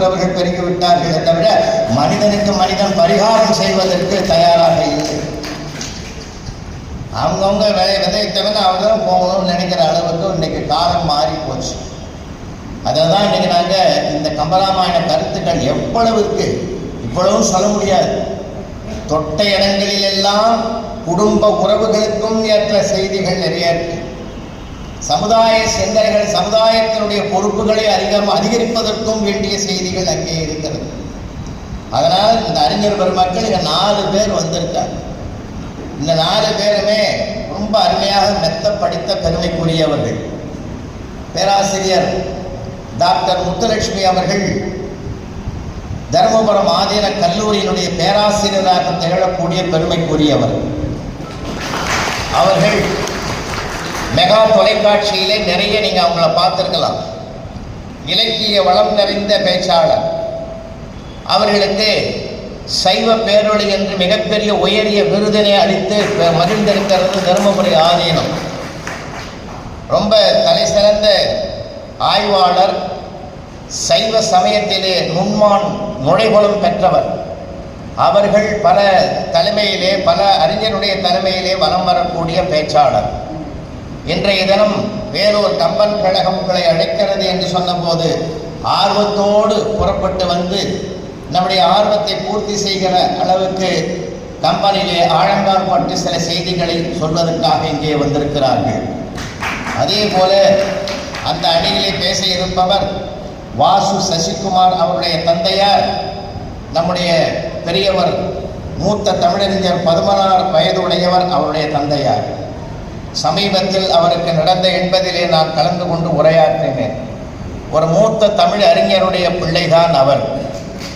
கொடுக்கிறவர்கள் பெருகிவிட்டார்களே தவிர மனிதனுக்கு மனிதன் பரிகாரம் செய்வதற்கு தயாராக இல்லை. அவங்கவுங்க விதை விதைத்தவன் அவங்க போகணும்னு நினைக்கிற அளவுக்கு இன்னைக்கு காலம் மாறி போச்சு அதை தான் இன்னைக்கு நாங்கள் இந்த கம்பராமாயண கருத்துக்கள் எவ்வளவுக்கு இவ்வளவும் சொல்ல முடியாது. தொட்ட இடங்களிலெல்லாம் குடும்ப உறவுகளுக்கும் ஏற்ற செய்திகள் நிறைய இருக்கு. சமுதாய சிந்தனைகள் சமுதாயத்தினுடைய பொறுப்புகளை அதிகம் அதிகரிப்பதற்கும் வேண்டிய செய்திகள் அங்கே இருக்கிறது. அதனால் இந்த அறிஞர் பெருமக்கள் இங்க நாலு பேர் வந்திருக்காங்க. இந்த நாலு பேருமே ரொம்ப அருமையாக மெத்த படித்த பெருமைக்குரியவர்கள். பேராசிரியர் டாக்டர் முத்துலட்சுமி அவர்கள் தருமபுரம் ஆதீன கல்லூரியினுடைய பேராசிரியராக திகழக்கூடிய பெருமைக்குரியவர். அவர்கள் மெகா தொலைக்காட்சியிலே நிறைய நீங்க அவங்கள பார்த்துருக்கலாம். இலக்கிய வளம் நிறைந்த பேச்சாளர். அவர்களுக்கு சைவ பேரொளி என்று மிகப்பெரிய உயரிய விருதினை அளித்து மகிழ்ந்திருக்கிறது தருமபுரி ஆதீனம். ரொம்ப தலை சிறந்த ஆய்வாளர் சைவ சமயத்திலே நுண்மான் நுழைகுளம் பெற்றவர். அவர்கள் பல தலைமையிலே பல அறிஞருடைய தலைமையிலே வலம் வரக்கூடிய பேச்சாளர். இன்றைய தினம் வேலூர் கம்பன் கழகம் உங்களை அழைக்கிறது என்று சொன்னபோது ஆர்வத்தோடு புறப்பட்டு வந்து நம்முடைய ஆர்வத்தை பூர்த்தி செய்கிற அளவுக்கு கம்பனிலே ஆழங்கால் பட்டு சில செய்திகளை சொல்வதற்காக இங்கே வந்திருக்கிறார்கள். அதே போல அந்த அணியிலே பேச இருப்பவர் வாசு சசிகுமார் அவருடைய தந்தையார் நம்முடைய பெரியவர் மூத்த தமிழறிஞர் பதிமனாறு வயதுடையவர் அவருடைய தந்தையார். சமீபத்தில் அவருக்கு நடந்த என்பதிலே நான் கலந்து கொண்டு உரையாற்றினேன். ஒரு மூத்த தமிழ் அறிஞருடைய பிள்ளைதான் அவர்.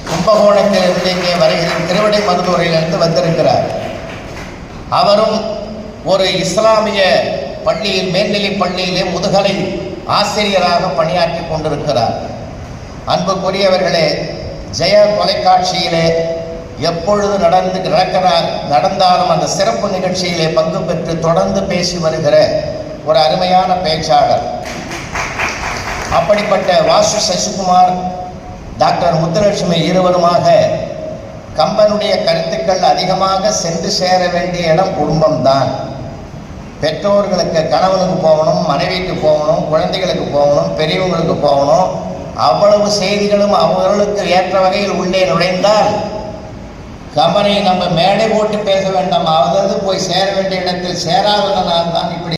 கும்பகோணத்திலிருந்து இங்கே வருகிற திருவடை மருதூரிலிருந்து வந்திருக்கிறார். அவரும் ஒரு இஸ்லாமிய பள்ளியில் மேல்நிலை பள்ளியிலே முதுகலை ஆசிரியராக பணியாற்றி கொண்டிருக்கிறார். அன்புக்குரியவர்களே ஜெய தொலைக்காட்சியிலே எப்பொழுது நடந்து நடக்கிறார் நடந்தாலும் அந்த சிறப்பு நிகழ்ச்சியிலே பங்கு பெற்று தொடர்ந்து பேசி வருகிற ஒரு அருமையான பேச்சாளர். அப்படிப்பட்ட வாசு சசிகுமார் டாக்டர் முத்துலட்சுமி இருவருமாக கம்பனுடைய கருத்துக்கள் அதிகமாக சென்று சேர வேண்டிய இடம் குடும்பம்தான். பெற்றோர்களுக்கு கணவனுக்கு போகணும் மனைவிக்கு போகணும் குழந்தைகளுக்கு போகணும் பெரியவங்களுக்கு போகணும். அவ்வளவு செய்திகளும் அவர்களுக்கு ஏற்ற வகையில் உள்ளே நுழைந்தால் கமனை நம்ம மேடை போட்டு பேச வேண்டாம். அதாவது போய் சேர வேண்டிய இடத்தில் சேராததனால் தான் இப்படி